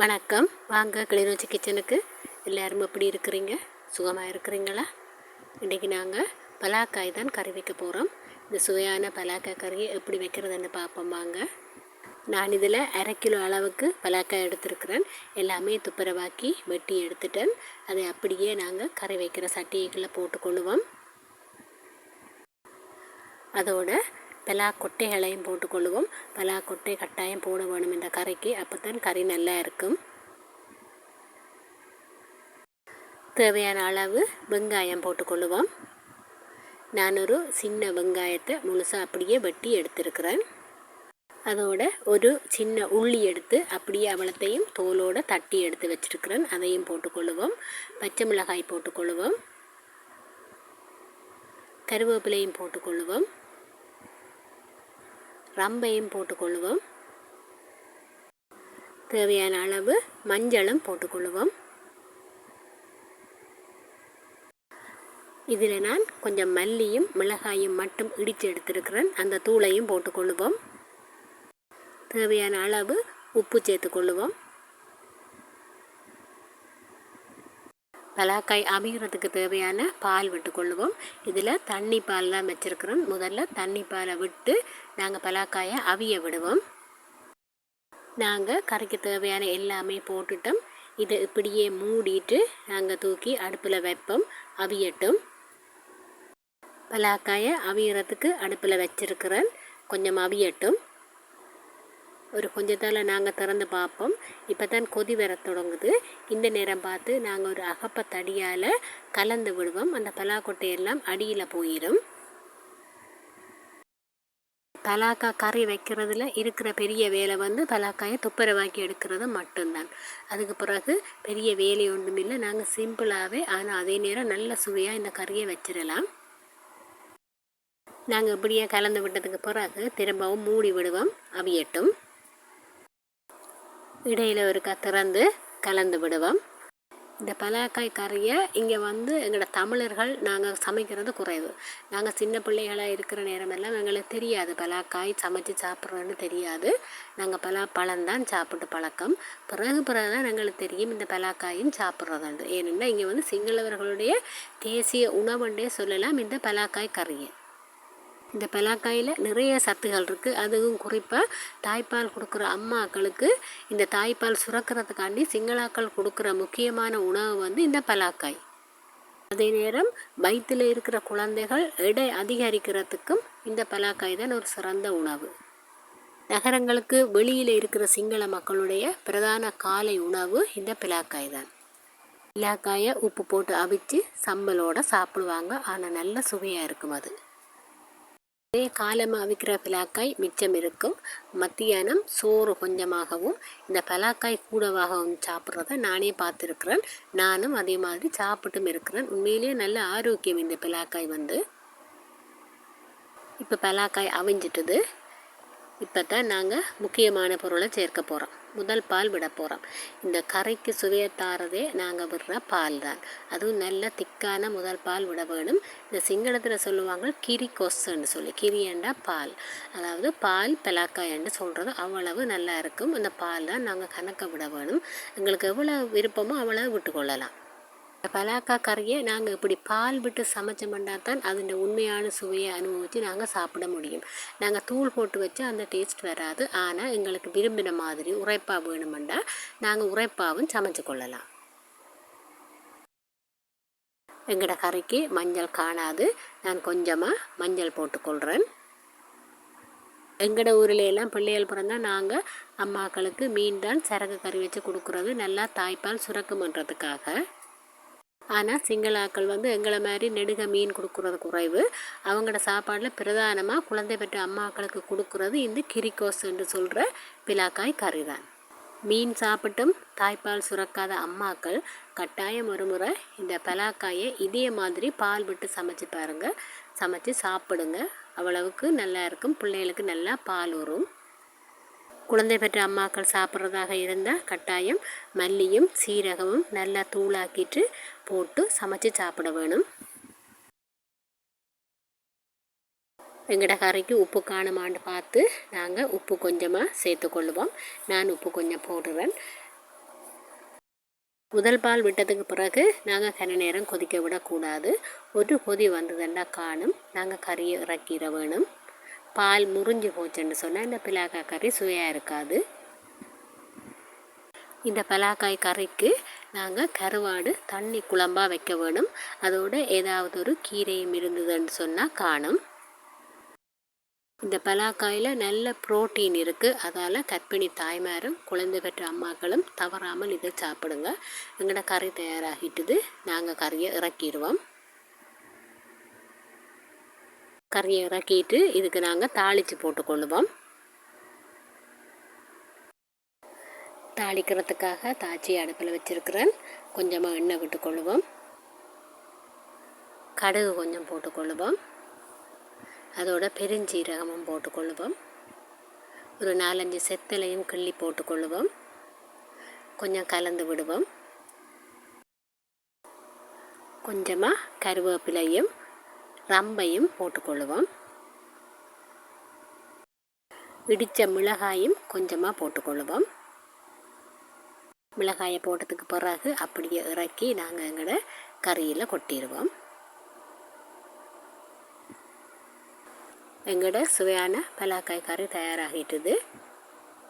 வணக்கம். வாங்க கிளிநொச்சி கிச்சனுக்கு. எல்லோரும் எப்படி இருக்கிறீங்க? சுகமாக இருக்கிறீங்களா? இன்றைக்கி நாங்கள் பலாக்காய் தான் கறி வைக்க போகிறோம் இந்த சுவையான பலாக்காய் கறியை எப்படி வைக்கிறதுன்னு பார்ப்போம் வாங்க. நான் இதில் அரை கிலோ அளவுக்கு பலாக்காய் எடுத்திருக்கிறேன். எல்லாமே துப்புரவாக்கி வெட்டி எடுத்துட்டேன். அதை அப்படியே நாங்கள் கறி வைக்கிற சட்டிகளை போட்டுக்கொள்ளுவோம். அதோட பலா கொட்டைகளையும் போட்டுக்கொள்ளுவோம். பலா கொட்டை கட்டாயம் போட வேணும் இந்த கறிக்கு அப்போ தான் கறி நல்லா இருக்கும். தேவையான அளவு வெங்காயம் போட்டுக்கொள்ளுவோம். நான் ஒரு சின்ன வெங்காயத்தை முழுசாக அப்படியே வெட்டி எடுத்திருக்கிறேன். அதோட ஒரு சின்ன உள்ளி எடுத்து அப்படியே அவளத்தையும் தோலோடு தட்டி எடுத்து வச்சுருக்கிறேன். அதையும் போட்டுக்கொள்ளுவோம். பச்சை மிளகாய் போட்டுக்கொள்ளுவோம். கருவேப்பிலையும் போட்டுக்கொள்ளுவோம். ரம்பையும் போட்டுக்கொள்வோம். தேவையான அளவு மஞ்சளும் போட்டுக்கொள்வோம். இதில் நான் கொஞ்சம் மல்லியும் மிளகாயும் மட்டும் இடித்து எடுத்திருக்கிறேன். அந்த தூளையும் போட்டுக்கொள்வோம். தேவையான அளவு உப்பு சேர்த்துக்கொள்ளுவோம் பலாக்காய் அவிகிறதுக்கு தேவையான பால் விட்டுக்கொள்ளுவோம். இதில் தண்ணி பால் தான் வச்சுருக்கிறோம். முதல்ல தண்ணி பாலை விட்டு நாங்கள் பலாக்காயை அவிய விடுவோம். நாங்கள் கறிக்கு தேவையான எல்லாமே போட்டுட்டோம். இதை இப்படியே மூடிட்டு நாங்கள் தூக்கி அடுப்பில் வைப்போம். அவியட்டும். பலாக்காயை அவியறதுக்கு அடுப்பில் வச்சுருக்கிறேன். கொஞ்சம் அவியட்டும். ஒரு கொஞ்சத்தால் நாங்கள் திறந்து பார்ப்போம். இப்போ தான் கொதி வர தொடங்குது. இந்த நேரம் பார்த்து நாங்கள் ஒரு அகப்ப தடியால் கலந்து விடுவோம். அந்த பலாக்கொட்டையெல்லாம் அடியில் போயிடும் பலாக்கா கறி வைக்கிறதுல இருக்கிற பெரிய வேலை வந்து பலாக்காயை துப்புரவாக்கி எடுக்கிறது மட்டும்தான். அதுக்கு பிறகு பெரிய வேலை ஒன்றும் இல்லை. நாங்கள் சிம்பிளாகவே ஆனால் அதே நேரம் நல்ல சுவையாக இந்த கறியை வச்சிடலாம். நாங்கள் இப்படியே கலந்து விட்டதுக்கு பிறகு திரும்பவும் மூடி விடுவோம். அவியட்டும். இடையில் ஒரு திறந்து கலந்து விடுவோம். இந்த பலாக்காய் கறியை இங்கே வந்து எங்களோட தமிழர்கள் நாங்கள் சமைக்கிறது குறைவு. நாங்கள் சின்ன பிள்ளைகளாக இருக்கிற நேரமெல்லாம் எங்களுக்கு தெரியாது. பலாக்காய் சமைச்சு சாப்பிட்றோன்னு தெரியாது. நாங்கள் பலா பழம்தான் சாப்பிட்டு பழக்கம். பிறகு பிறகு தான் எங்களுக்கு தெரியும் இந்த பலாக்காயும் சாப்பிட்றதுண்டு. ஏனென்றால் இங்கே வந்து சிங்களவர்களுடைய தேசிய உணவுண்டே சொல்லலாம் இந்த பலாக்காய் கறியை. இந்த பலாக்காயில் நிறைய சத்துகள் இருக்குது அதுவும் குறிப்பாக தாய்ப்பால் கொடுக்குற அம்மாக்களுக்கு இந்த தாய்ப்பால் சுரக்கிறதுக்காண்டி சிங்களாக்கள் கொடுக்குற முக்கியமான உணவு வந்து இந்த பலாக்காய். அதே நேரம் வயிற்றில் இருக்கிற குழந்தைகள் எடை அதிகரிக்கிறதுக்கும் இந்த பலாக்காய் தான் ஒரு சிறந்த உணவு. நகரங்களுக்கு வெளியில் இருக்கிற சிங்கள மக்களுடைய பிரதான காலை உணவு இந்த பிலாக்காய் தான். பிலாக்காயை உப்பு போட்டு அவிச்சு சம்பலோடு சாப்பிடுவாங்க. ஆனால் நல்ல சுவையாக இருக்கும் அது. இதே காலமாக அவிக்கிற பலாக்காய் மிச்சம் இருக்கும். மத்தியானம் சோறு கொஞ்சமாகவும் இந்த பலாக்காய் கூடவாகவும் சாப்பிட்றத நானே பார்த்துருக்குறேன். நானும் அதே மாதிரி சாப்பிட்டும் இருக்கிறேன். உண்மையிலேயே நல்ல ஆரோக்கியம் இந்த பலாக்காய் வந்து. இப்போ பலாக்காய் அவிஞ்சிட்டுது. இப்போ தான் நாங்கள் முக்கியமான பொருளை சேர்க்க போகிறோம் முதல் பால் விட போகிறோம் இந்த கரைக்கு சுவையை தாரதே நாங்கள் விடுற பால் தான். அதுவும் நல்ல திக்கான முதல் பால் விட வேணும். இந்த சிங்களத்தில் சொல்லுவாங்க கிரி கொசுன்னு சொல்லி. கிரியண்டா பால்? அதாவது பால் பெலாக்காயன்னு சொல்கிறது அவ்வளவு நல்லா இருக்கும். அந்த பால் தான் நாங்கள் கணக்க விட வேணும். எங்களுக்கு எவ்வளோ விருப்பமோ அவ்வளவு விட்டுக்கொள்ளலாம் பலாக்கா கறியை நாங்கள் இப்படி பால் விட்டு சமைச்சோம்னா தான் அதோட உண்மையான சுவையை அனுபவித்து நாங்கள் சாப்பிட முடியும். நாங்கள் தூள் போட்டு வச்சு அந்த டேஸ்ட் வராது. ஆனால் எங்களுக்கு விரும்பின மாதிரி உரைப்பா வேணுமெண்டா நாங்கள் உரைப்பாவும் சமைச்சு கொள்ளலாம். எங்களோட கறிக்கு மஞ்சள் காணாது. நான் கொஞ்சமாக மஞ்சள் போட்டுக்கொள்கிறேன் எங்களோட ஊரில் எல்லாம் பிள்ளைகள் பிறந்தால் நாங்கள் அம்மாக்களுக்கு மீன் தான் சரக்கு கறி வச்சு கொடுக்குறது நல்லா தாய்ப்பால் சுரக்குமன்றதுக்காக. ஆனால் சிங்களாக்கள் வந்து எங்களை மாதிரி நெடுக மீன் கொடுக்குறது குறைவு. அவங்களோட சாப்பாடில் பிரதானமாக குழந்தை பெற்ற அம்மாக்களுக்கு கொடுக்குறது இந்த கிரிக்கோஸ் என்று சொல்கிற பிலாக்காய் கறி தான். மீன் சாப்பிட்டும் தாய்ப்பால் சுரக்காத அம்மாக்கள் கட்டாயம் ஒரு முறை இந்த பலாக்காயை இதே மாதிரி பால் விட்டு சமைச்சு பாருங்கள் சமைச்சு சாப்பிடுங்க. அவ்வளவுக்கு நல்லா இருக்கும். பிள்ளைகளுக்கு நல்லா பால் வரும் குழந்தை பெற்ற அம்மாக்கள் சாப்பிட்றதாக இருந்தால் கட்டாயம் மல்லியும் சீரகமும் நல்லா தூளாக்கிட்டு போட்டு சமைச்சு சாப்பிட வேணும். எங்கட கறிக்கு உப்பு காணுமான்னு பார்த்து நாங்கள் உப்பு கொஞ்சமாக சேர்த்து கொள்ளுவோம். நான் உப்பு கொஞ்சம் போடுறேன். முதல் பால் விட்டதுக்கு பிறகு நாங்கள் கன நேரம் கொதிக்க விடக்கூடாது. ஒரு கொதி வந்ததுன்னா காணும். நாங்கள் கறியை இறக்கிட வேணும். பால் முறிஞ்சு போச்சுன்னு சொன்னால் இந்த பிலாக்காய் கறி சுவையாக இருக்காது. இந்த பலாக்காய் கறிக்கு நாங்கள் கருவாடு தண்ணி குழம்பாக வைக்க வேணும். அதோட ஏதாவது ஒரு கீரையும் இருந்ததுன்னு சொன்னால் காணும். இந்த பலாக்காயில் நல்ல புரோட்டீன் இருக்குது அதால் கற்பிணி தாய்மாரும் குழந்தை பெற்ற அம்மாக்களும் தவறாமல் இதை சாப்பிடுங்க. எங்களோட கறி தயாராகிட்டுது. நாங்கள் கறியை இறக்கிடுவோம். கறியை இறக்கிட்டு இதுக்கு நாங்கள் தாளித்து போட்டு போட்டுக்கொள்ளுவோம் தாளிக்கிறதுக்காக தாச்சி அடுப்பில் வச்சுருக்கிறேன் கொஞ்சமாக எண்ணெய் விட்டுக்கொள்ளுவோம் கடுகு கொஞ்சம் போட்டுக்கொள்ளுவோம் அதோட பெருஞ்சீரகமும் போட்டுக்கொள்ளுவோம் ஒரு நாலஞ்சு செத்தலையும் கிள்ளி போட்டுக்கொள்ளுவோம் கொஞ்சம் கலந்து விடுவோம். கொஞ்சமாக கருவேப்பிலையும் ரம்பையும் போட்டுக்கொள்ளுவோம். இடித்த மிளகாயும் கொஞ்சமாக போட்டுக்கொள்ளுவோம். மிளகாயை போட்டதுக்கு பிறகு அப்படியே இறக்கி நாங்கள் எங்களோட கறியில் கொட்டிடுவோம் எங்களோட சுவையான பலாக்காய் கறி தயாராகிட்டுது.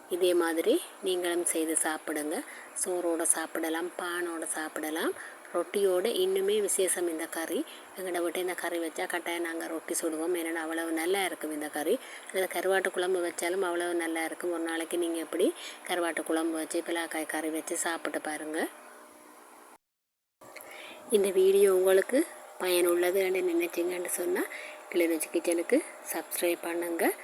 இதே மாதிரி நீங்களும் செய்து சாப்பிடுங்க. சோறோடு சாப்பிடலாம் பானோடு சாப்பிடலாம். ரொட்டியோடு இன்னுமே விசேஷம் இந்த கறி. எங்கள்கிட்ட விட்டு இந்த கறி வச்சா கட்டாயம் நாங்கள் ரொட்டி சுடுவோம். ஏன்னா அவ்வளவு நல்லா இருக்கும் இந்த கறி. இதில் கருவாட்டு குழம்பு வச்சாலும் அவ்வளவு நல்லா இருக்கும். ஒரு நாளைக்கு நீங்கள் எப்படி கருவாட்டு குழம்பு வச்சு பிளாக்காய் கறி வச்சு சாப்பிட்டு பாருங்கள் இந்த வீடியோ உங்களுக்கு பயனுள்ளதுன்னு நினைச்சிங்கன்னு சொன்னால் கிளிநொச்சி கிச்சனுக்கு சப்ஸ்கிரைப் பண்ணுங்கள்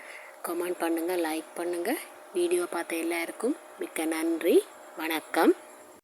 கமெண்ட் பண்ணுங்கள் லைக் பண்ணுங்கள் வீடியோ பார்த்த எல்லாருக்கும் மிக்க நன்றி. வணக்கம்.